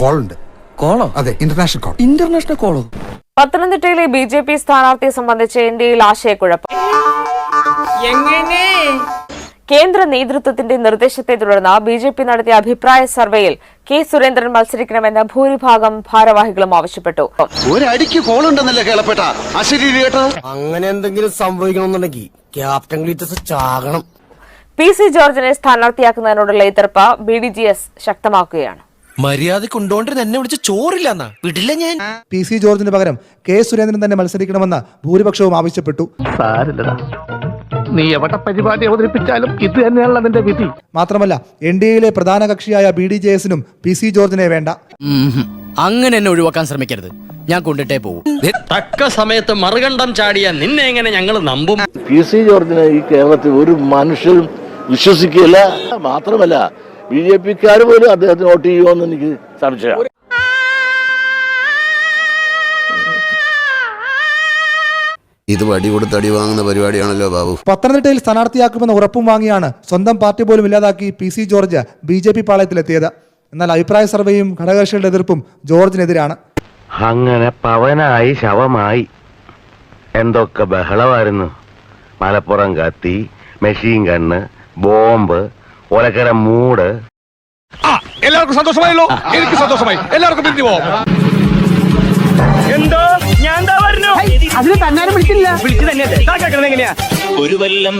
Call ഉണ്ട് കോളോ? അതെ international call international കോളോ പത്തനംതിട്ടയിലെ ബി ജെ പി സ്ഥാനാർത്ഥിയെ സംബന്ധിച്ച് ഇന്ത്യയിൽ ആശയക്കുഴപ്പം കേന്ദ്ര നേതൃത്വത്തിന്റെ നിർദ്ദേശത്തെ തുടർന്ന് ബി ജെ പി നടത്തിയ അഭിപ്രായ സർവേയിൽ കെ സുരേന്ദ്രൻ മത്സരിക്കണമെന്ന് ഭൂരിഭാഗം ഭാരവാഹികളും ആവശ്യപ്പെട്ടു. ഒരടിക്ക് കോളുണ്ടെന്നല്ലേ കേളപ്പെട്ട? അശരീരി കേട്ടോ. അങ്ങനെ എന്തെങ്കിലും സംഭവിക്കണമെന്നുണ്ടെങ്കിൽ ക്യാപ്റ്റൻ ഗ്ലീറ്റസ് ചാകണം. പി സി ജോർജിനെ സ്ഥാനാർത്ഥിയാക്കുന്നതിനോടുള്ള എതിർപ്പ് ബി ഡി ജി എസ് ശക്തമാക്കുകയാണ്. മര്യാദ കൊണ്ടോണ്ടിരുന്ന എന്നെ വിളിച്ച് ചോറില്ലെന്നാ? വിടില്ല ഞാൻ. പി സി ജോർജിന് പകരം കെ സുരേന്ദ്രൻ തന്നെ മത്സരിക്കണമെന്ന ഭൂരിപക്ഷവും ആവശ്യപ്പെട്ടു. സാരില്ലടാ. നീ എവിടെ പരിപാടി അവതരിപ്പിച്ചാലും ഇത് തന്നെയാണല്ലോ നിന്റെ വിധി. മാത്രമല്ല എൻ ഡി എയിലെ പ്രധാന കക്ഷിയായ ബി ഡി ജെ എസിനും പി സി ജോർജിനെ വേണ്ട. അങ്ങനെ എന്നെ ഒഴിവാക്കാൻ ശ്രമിക്കരുത്. ഞാൻ കൊണ്ടിട്ടേ പോകും തക്ക സമയത്ത് മറുകണ്ഠം ചാടിയ നിന്നെ എങ്ങനെ ഞങ്ങൾ നമ്പും? പി സി ജോർജിനെ ഈ കേരളത്തിൽ ഒരു മനുഷ്യരും വിശ്വസിക്കില്ല മാത്രമല്ല ബി ജെ പിക്കാർ പോലും അദ്ദേഹത്തിന് വോട്ട് ചെയ്യുമെന്ന് എനിക്ക് സംശയം ഇത് വടി കൊടുത്ത് അടി വാങ്ങുന്ന പരിപാടിയാണല്ലോ ബാബു. പത്തനംതിട്ടയിൽ സ്ഥാനാർത്ഥിയാക്കുമെന്ന ഉറപ്പും വാങ്ങിയാണ് സ്വന്തം പാർട്ടി പോലും ഇല്ലാതാക്കി P C George B J P പാളയത്തിലെത്തിയത്. എന്നാൽ അഭിപ്രായ സർവേയും ഘടകകക്ഷികളുടെ എതിർപ്പും ജോർജിനെതിരാണ്. അങ്ങനെ പവനായി ശവമായി. എന്തൊക്കെ ബഹളമായിരുന്നു. മലപ്പുറം കത്തി മെഷീൻ കണ്ണ് ബോംബ് ഒലക്കര മൂട്. ആ എല്ലാവർക്കും സന്തോഷമായല്ലോ. എനിക്ക് സന്തോഷമായി. എല്ലാവർക്കും പിരിഞ്ഞു പോവാം എന്തോ? ഞാൻ പറഞ്ഞു അതിന് തന്നാലും വിളിച്ചില്ല. വിളിച്ചു തന്നെ എങ്ങനെയാ? ഒരു താങ്ങും